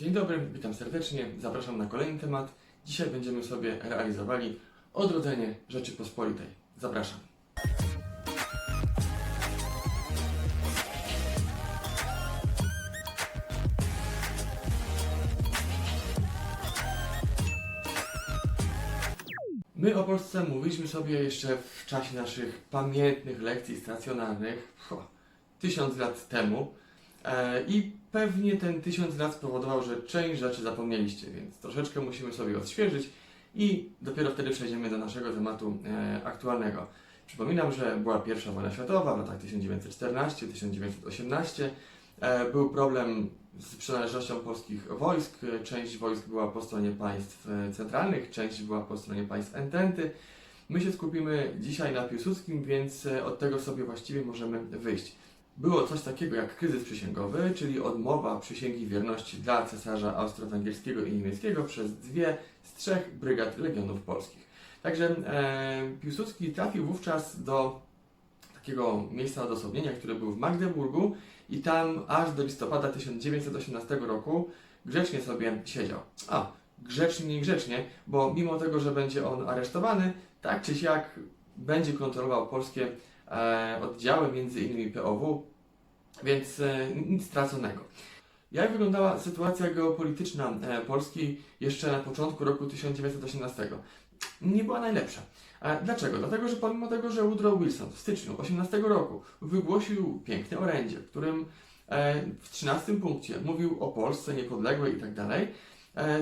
Dzień dobry, witam serdecznie, zapraszam na kolejny temat. Dzisiaj będziemy sobie realizowali odrodzenie Rzeczypospolitej. Zapraszam. My o Polsce mówiliśmy sobie jeszcze w czasie naszych pamiętnych lekcji stacjonarnych, tysiąc lat temu. E, I pewnie ten tysiąc lat spowodował, że część rzeczy zapomnieliście, więc troszeczkę musimy sobie odświeżyć i dopiero wtedy przejdziemy do naszego tematu e, aktualnego. Przypominam, że była pierwsza wojna światowa w latach 1914-1918. E, Był problem z przynależnością polskich wojsk. Część wojsk była po stronie państw centralnych, część była po stronie państw ententy. My się skupimy dzisiaj na Piłsudskim, więc od tego sobie właściwie możemy wyjść. Było coś takiego jak kryzys przysięgowy, czyli odmowa przysięgi wierności dla cesarza austro-węgierskiego i niemieckiego przez dwie z trzech brygad legionów polskich. Także e, Piłsudski trafił wówczas do takiego miejsca odosobnienia, które był w Magdeburgu i tam aż do listopada 1918 roku grzecznie sobie siedział. A, grzecznie, niegrzecznie, bo mimo tego, że będzie on aresztowany, tak czy siak będzie kontrolował polskie e, oddziały, między innymi POW, więc e, nic straconego. Jak wyglądała sytuacja geopolityczna e, Polski jeszcze na początku roku 1918? Nie była najlepsza. Dlaczego? Dlatego, że pomimo tego, że Woodrow Wilson w styczniu 18 roku wygłosił piękne orędzie, w którym e, w 13 punkcie mówił o Polsce niepodległej i tak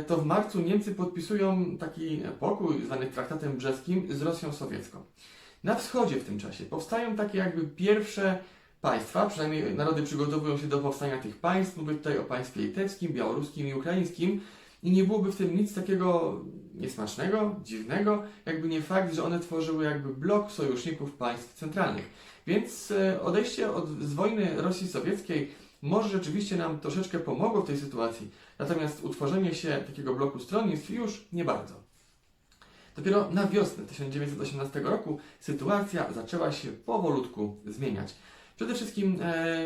to w marcu Niemcy podpisują taki pokój zwany traktatem brzeskim z Rosją sowiecką. Na wschodzie w tym czasie powstają takie jakby pierwsze państwa, przynajmniej narody przygotowują się do powstania tych państw. Mówię tutaj o państwie litewskim, białoruskim i ukraińskim. I nie byłoby w tym nic takiego niesmacznego, dziwnego, jakby nie fakt, że one tworzyły jakby blok sojuszników państw centralnych. Więc e, odejście od, z wojny Rosji Sowieckiej może rzeczywiście nam troszeczkę pomogło w tej sytuacji, natomiast utworzenie się takiego bloku stronnictw już nie bardzo. Dopiero na wiosnę 1918 roku sytuacja zaczęła się powolutku zmieniać. Przede wszystkim e,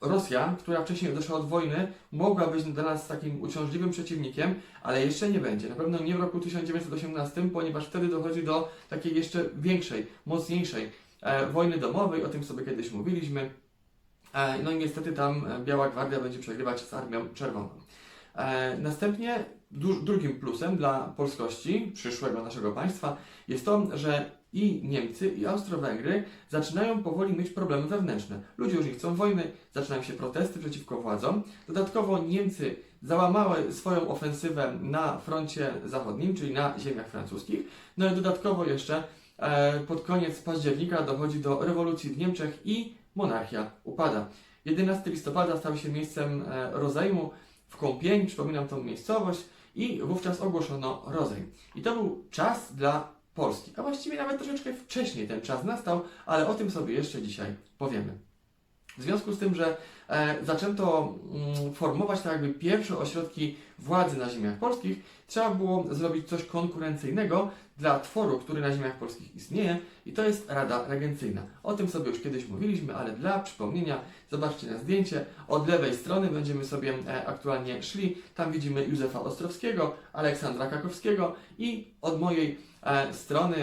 Rosja, która wcześniej odeszła od wojny, mogła być dla nas takim uciążliwym przeciwnikiem, ale jeszcze nie będzie. Na pewno nie w roku 1918, ponieważ wtedy dochodzi do takiej jeszcze większej, mocniejszej e, wojny domowej, o tym sobie kiedyś mówiliśmy. E, no i niestety tam e, Biała Gwardia będzie przegrywać z Armią Czerwoną. E, następnie du- drugim plusem dla polskości, przyszłego naszego państwa, jest to, że i Niemcy, i Austro-Węgry zaczynają powoli mieć problemy wewnętrzne. Ludzie już nie chcą wojny, zaczynają się protesty przeciwko władzom. Dodatkowo Niemcy załamały swoją ofensywę na froncie zachodnim, czyli na ziemiach francuskich. No i dodatkowo jeszcze e, pod koniec października dochodzi do rewolucji w Niemczech i monarchia upada. 11 listopada stał się miejscem e, rozejmu w Kąpień, przypominam tą miejscowość, i wówczas ogłoszono rozejm. I to był czas dla Polski, a właściwie nawet troszeczkę wcześniej ten czas nastał, ale o tym sobie jeszcze dzisiaj powiemy. W związku z tym, że e, zaczęto mm, formować tak jakby pierwsze ośrodki władzy na ziemiach polskich, trzeba było zrobić coś konkurencyjnego dla tworu, który na ziemiach polskich istnieje i to jest Rada Regencyjna. O tym sobie już kiedyś mówiliśmy, ale dla przypomnienia zobaczcie na zdjęcie. Od lewej strony będziemy sobie e, aktualnie szli. Tam widzimy Józefa Ostrowskiego, Aleksandra Kakowskiego i od mojej e, strony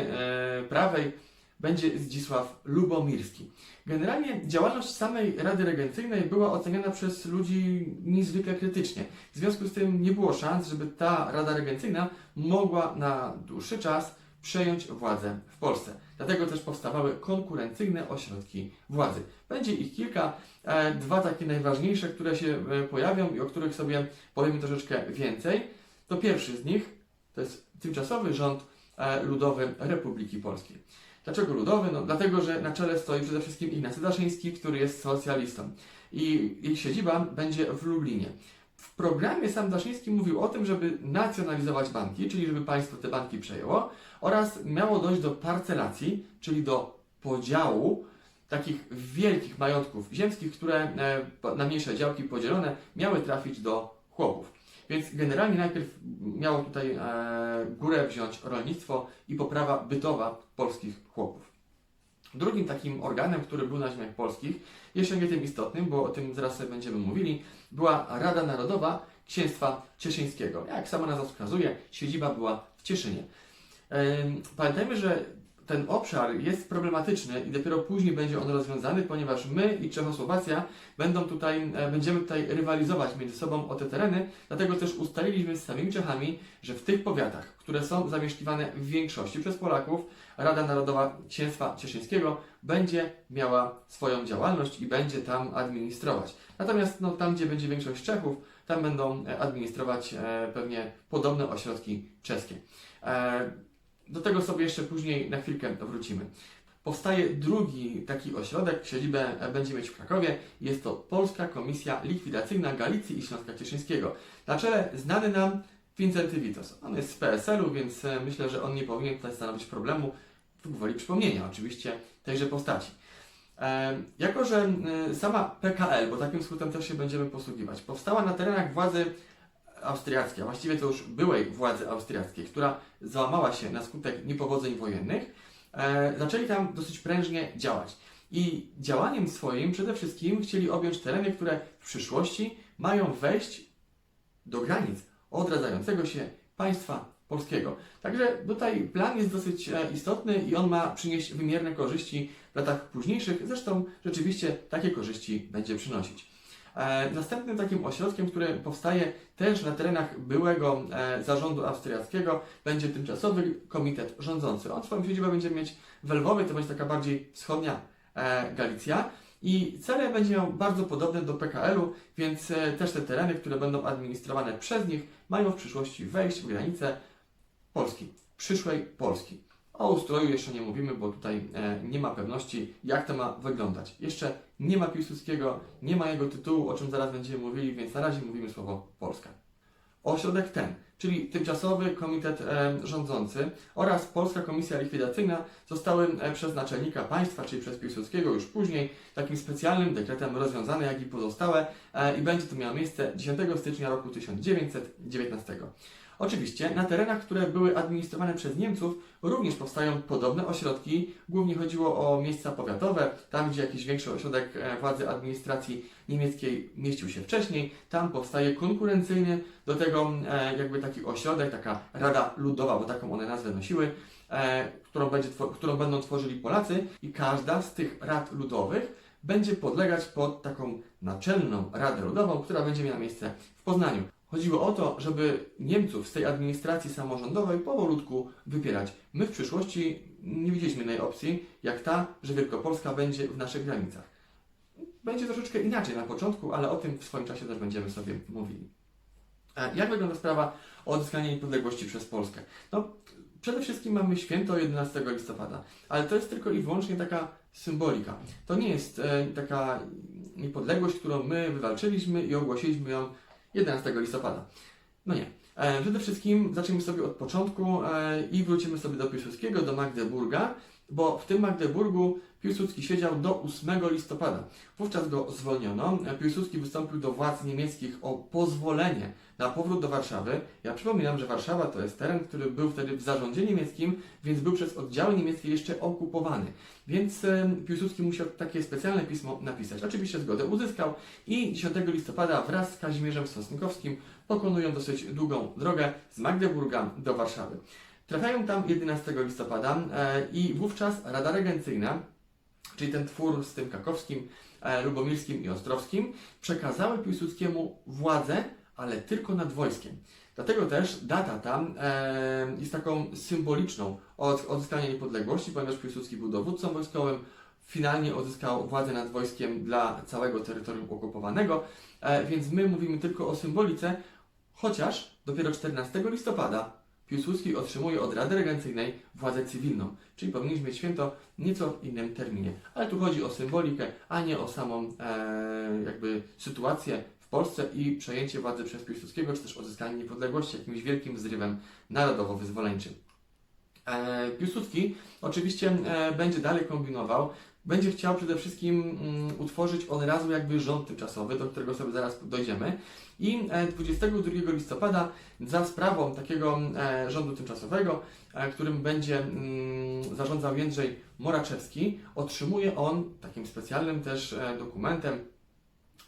prawej będzie Zdzisław Lubomirski. Generalnie działalność samej Rady Regencyjnej była oceniana przez ludzi niezwykle krytycznie. W związku z tym nie było szans, żeby ta Rada Regencyjna mogła na dłuższy czas przejąć władzę w Polsce. Dlatego też powstawały konkurencyjne ośrodki władzy. Będzie ich kilka, e, dwa takie najważniejsze, które się e, pojawią i o których sobie powiemy troszeczkę więcej. To pierwszy z nich to jest tymczasowy rząd e, ludowy Republiki Polskiej. Dlaczego ludowy? No, dlatego, że na czele stoi przede wszystkim Ignacy Daszyński, który jest socjalistą. I ich siedziba będzie w Lublinie. W programie sam Daszyński mówił o tym, żeby nacjonalizować banki, czyli żeby państwo te banki przejęło, oraz miało dojść do parcelacji, czyli do podziału takich wielkich majątków ziemskich, które e, na mniejsze działki podzielone miały trafić do chłopów. Więc generalnie najpierw miało tutaj e, górę wziąć rolnictwo i poprawa bytowa polskich chłopów. Drugim takim organem, który był na ziemiach polskich, jeszcze nie tym istotnym, bo o tym zaraz sobie będziemy mówili, była Rada Narodowa, Księstwa Cieszyńskiego. Jak sama nazwa wskazuje, siedziba była w Cieszynie. Pamiętajmy, że ten obszar jest problematyczny i dopiero później będzie on rozwiązany, ponieważ my i Czechosłowacja będą tutaj, e, będziemy tutaj rywalizować między sobą o te tereny, dlatego też ustaliliśmy z samymi Czechami, że w tych powiatach, które są zamieszkiwane w większości przez Polaków, Rada Narodowa Księstwa Cieszyńskiego będzie miała swoją działalność i będzie tam administrować. Natomiast no, tam, gdzie będzie większość Czechów, tam będą e, administrować e, pewnie podobne ośrodki czeskie. E, do tego sobie jeszcze później na chwilkę wrócimy. Powstaje drugi taki ośrodek, siedzibę będzie mieć w Krakowie. Jest to Polska Komisja Likwidacyjna Galicji i Śląska Cieszyńskiego. Na czele znany nam Wincenty Witos. On jest z PSL-u, więc e, myślę, że on nie powinien tutaj stanowić problemu. Gwoli przypomnienia oczywiście tejże postaci. E, jako, że e, sama PKL, bo takim skrótem też się będziemy posługiwać, powstała na terenach władzy austriackiej, a właściwie to już byłej władzy austriackiej, która załamała się na skutek niepowodzeń wojennych, e, zaczęli tam dosyć prężnie działać. I działaniem swoim przede wszystkim chcieli objąć tereny, które w przyszłości mają wejść do granic odradzającego się państwa polskiego. Także tutaj plan jest dosyć e, istotny i on ma przynieść wymierne korzyści w latach późniejszych. Zresztą rzeczywiście takie korzyści będzie przynosić. E, Następnym takim ośrodkiem, który powstaje też na terenach byłego e, zarządu austriackiego, będzie tymczasowy komitet rządzący. On swoją siedzibę będzie mieć w Lwowie, to będzie taka bardziej wschodnia e, Galicja. I cele będzie miał bardzo podobne do PKL-u, więc też te tereny, które będą administrowane przez nich, mają w przyszłości wejść w granice Polski, przyszłej Polski. O ustroju jeszcze nie mówimy, bo tutaj e, nie ma pewności, jak to ma wyglądać. Jeszcze nie ma Piłsudskiego, nie ma jego tytułu, o czym zaraz będziemy mówili, więc na razie mówimy słowo Polska. Ośrodek ten, czyli Tymczasowy Komitet e, Rządzący oraz Polska Komisja Likwidacyjna zostały e, przez naczelnika państwa, czyli przez Piłsudskiego już później, takim specjalnym dekretem rozwiązane, jak i pozostałe i będzie to miało miejsce 10 stycznia roku 1919. Oczywiście na terenach, które były administrowane przez Niemców, również powstają podobne ośrodki. Głównie chodziło o miejsca powiatowe, tam gdzie jakiś większy ośrodek e, władzy administracji niemieckiej mieścił się wcześniej, tam powstaje konkurencyjny do tego e, jakby taki ośrodek, taka Rada Ludowa, bo taką one nazwę nosiły, e, którą, będzie, którą będą tworzyli Polacy i każda z tych rad ludowych będzie podlegać pod taką naczelną Radę Ludową, która będzie miała miejsce w Poznaniu. Chodziło o to, żeby Niemców z tej administracji samorządowej powolutku wypierać. My w przyszłości nie widzieliśmy innej opcji, jak ta, że Wielkopolska będzie w naszych granicach. Będzie troszeczkę inaczej na początku, ale o tym w swoim czasie też będziemy sobie mówili. Jak wygląda sprawa odzyskania niepodległości przez Polskę? No, przede wszystkim mamy święto 11 listopada, ale to jest tylko i wyłącznie taka symbolika. To nie jest e, taka niepodległość, którą my wywalczyliśmy i ogłosiliśmy ją 11 listopada. No nie. E, przede wszystkim zacznijmy sobie od początku e, i wrócimy sobie do Piłsudskiego, do Magdeburga, bo w tym Magdeburgu Piłsudski siedział do 8 listopada. Wówczas go zwolniono. Piłsudski wystąpił do władz niemieckich o pozwolenie na powrót do Warszawy. Ja przypominam, że Warszawa to jest teren, który był wtedy w zarządzie niemieckim, więc był przez oddziały niemieckie jeszcze okupowany. Więc e, Piłsudski musiał takie specjalne pismo napisać. Oczywiście zgodę uzyskał i 10 listopada wraz z Kazimierzem Sosnkowskim pokonują dosyć długą drogę z Magdeburga do Warszawy. Trafiają tam 11 listopada e, i wówczas Rada Regencyjna, czyli ten twór z tym Kakowskim, e, Lubomirskim i Ostrowskim, przekazały Piłsudskiemu władzę, ale tylko nad wojskiem. Dlatego też data tam e, jest taką symboliczną od odzyskania niepodległości, ponieważ Piłsudski był dowódcą wojskowym, finalnie odzyskał władzę nad wojskiem dla całego terytorium okupowanego, więc my mówimy tylko o symbolice, chociaż dopiero 14 listopada Piłsudski otrzymuje od Rady Regencyjnej władzę cywilną, czyli powinniśmy mieć święto nieco w innym terminie. Ale tu chodzi o symbolikę, a nie o samą e, jakby sytuację w Polsce i przejęcie władzy przez Piłsudskiego, czy też odzyskanie niepodległości jakimś wielkim zrywem narodowo-wyzwoleńczym. E, Piłsudski oczywiście e, będzie dalej kombinował, będzie chciał przede wszystkim mm, utworzyć od razu jakby rząd tymczasowy, do którego sobie zaraz dojdziemy. I e, 22 listopada za sprawą takiego e, rządu tymczasowego, e, którym będzie mm, zarządzał Jędrzej Moraczewski, otrzymuje on takim specjalnym też e, dokumentem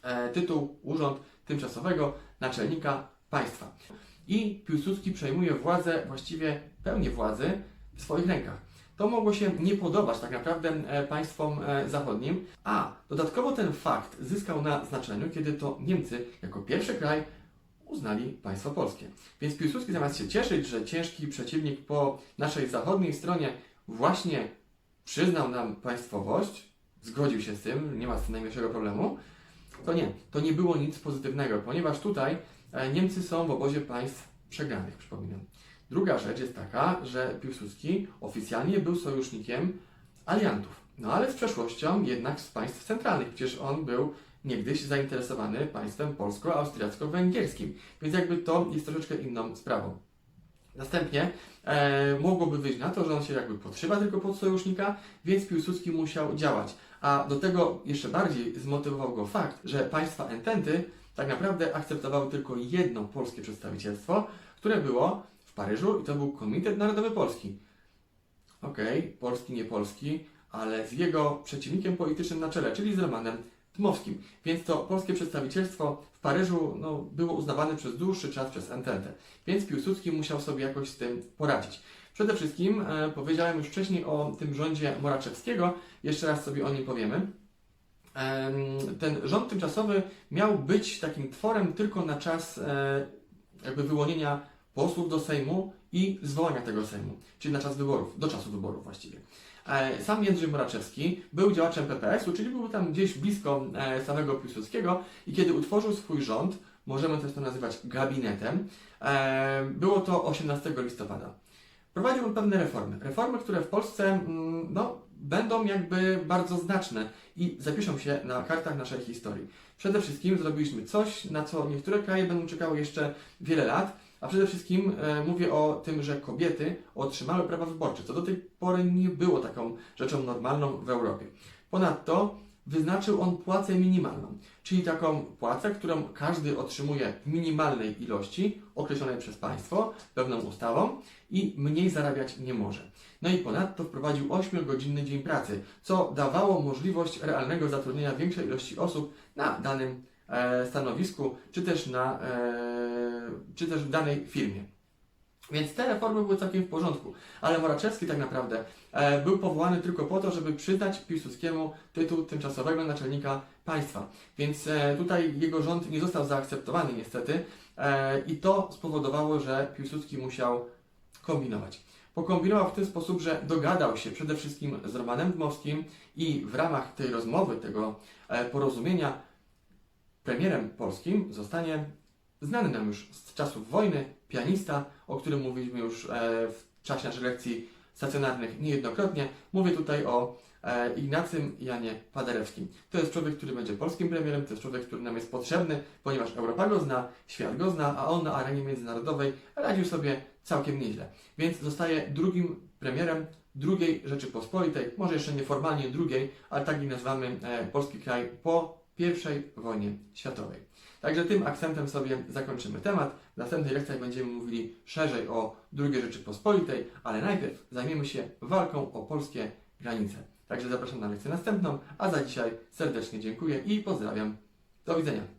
e, tytuł, urząd tymczasowego naczelnika państwa. I Piłsudski przejmuje władzę, właściwie pełnię władzy w swoich rękach. To mogło się nie podobać tak naprawdę e, państwom e, zachodnim, a dodatkowo ten fakt zyskał na znaczeniu, kiedy to Niemcy jako pierwszy kraj uznali państwo polskie. Więc Piłsudski zamiast się cieszyć, że ciężki przeciwnik po naszej zachodniej stronie właśnie przyznał nam państwowość, zgodził się z tym, nie ma z tym najmniejszego problemu, to nie, to nie było nic pozytywnego, ponieważ tutaj Niemcy są w obozie państw przegranych, przypominam. Druga rzecz jest taka, że Piłsudski oficjalnie był sojusznikiem aliantów, no ale z przeszłością jednak z państw centralnych. Przecież on był niegdyś zainteresowany państwem polsko-austriacko-węgierskim, więc jakby to jest troszeczkę inną sprawą. Następnie e, mogłoby wyjść na to, że on się jakby podszywa tylko pod sojusznika, więc Piłsudski musiał działać. A do tego jeszcze bardziej zmotywował go fakt, że państwa ententy tak naprawdę akceptowały tylko jedno polskie przedstawicielstwo, które było w Paryżu i to był Komitet Narodowy Polski. Okej, polski, nie polski, ale z jego przeciwnikiem politycznym na czele, czyli z Romanem Dmowskim. Więc to polskie przedstawicielstwo w Paryżu no, było uznawane przez dłuższy czas przez Ententę. Więc Piłsudski musiał sobie jakoś z tym poradzić. Przede wszystkim e, powiedziałem już wcześniej o tym rządzie Moraczewskiego, jeszcze raz sobie o nim powiemy. Ten rząd tymczasowy miał być takim tworem tylko na czas e, jakby wyłonienia posłów do Sejmu i zwołania tego Sejmu, czyli na czas wyborów, do czasu wyborów właściwie. E, Sam Jędrzej Moraczewski był działaczem PPS-u, czyli był tam gdzieś blisko e, samego Piłsudskiego i kiedy utworzył swój rząd, możemy też to nazywać gabinetem, było to 18 listopada. Prowadził on pewne reformy. Reformy, które w Polsce mm, no, będą jakby bardzo znaczne i zapiszą się na kartach naszej historii. Przede wszystkim zrobiliśmy coś, na co niektóre kraje będą czekały jeszcze wiele lat, a przede wszystkim e, mówię o tym, że kobiety otrzymały prawa wyborcze, co do tej pory nie było taką rzeczą normalną w Europie. Ponadto wyznaczył on płacę minimalną, czyli taką płacę, którą każdy otrzymuje w minimalnej ilości, określonej przez państwo, pewną ustawą i mniej zarabiać nie może. No i ponadto wprowadził 8-godzinny dzień pracy, co dawało możliwość realnego zatrudnienia większej ilości osób na danym e, stanowisku, czy też, na, e, czy też w danej firmie. Więc te reformy były całkiem w porządku, ale Moraczewski tak naprawdę e, był powołany tylko po to, żeby przyznać Piłsudskiemu tytuł tymczasowego naczelnika państwa. Więc e, tutaj jego rząd nie został zaakceptowany niestety e, i to spowodowało, że Piłsudski musiał kombinować. Pokombinował w ten sposób, że dogadał się przede wszystkim z Romanem Dmowskim i w ramach tej rozmowy, tego e, porozumienia premierem polskim zostanie znany nam już z czasów wojny pianista, o którym mówiliśmy już e, w czasie naszych lekcji stacjonarnych niejednokrotnie. Mówię tutaj o e, Ignacym Janie Paderewskim. To jest człowiek, który będzie polskim premierem, to jest człowiek, który nam jest potrzebny, ponieważ Europa go zna, świat go zna, a on na arenie międzynarodowej radził sobie całkiem nieźle. Więc zostaje drugim premierem drugiej Rzeczypospolitej, może jeszcze nieformalnie drugiej, ale tak jej nazywamy e, polski kraj po I wojnie światowej. Także tym akcentem sobie zakończymy temat. W następnej lekcji będziemy mówili szerzej o II Rzeczypospolitej, ale najpierw zajmiemy się walką o polskie granice. Także zapraszam na lekcję następną, a za dzisiaj serdecznie dziękuję i pozdrawiam. Do widzenia.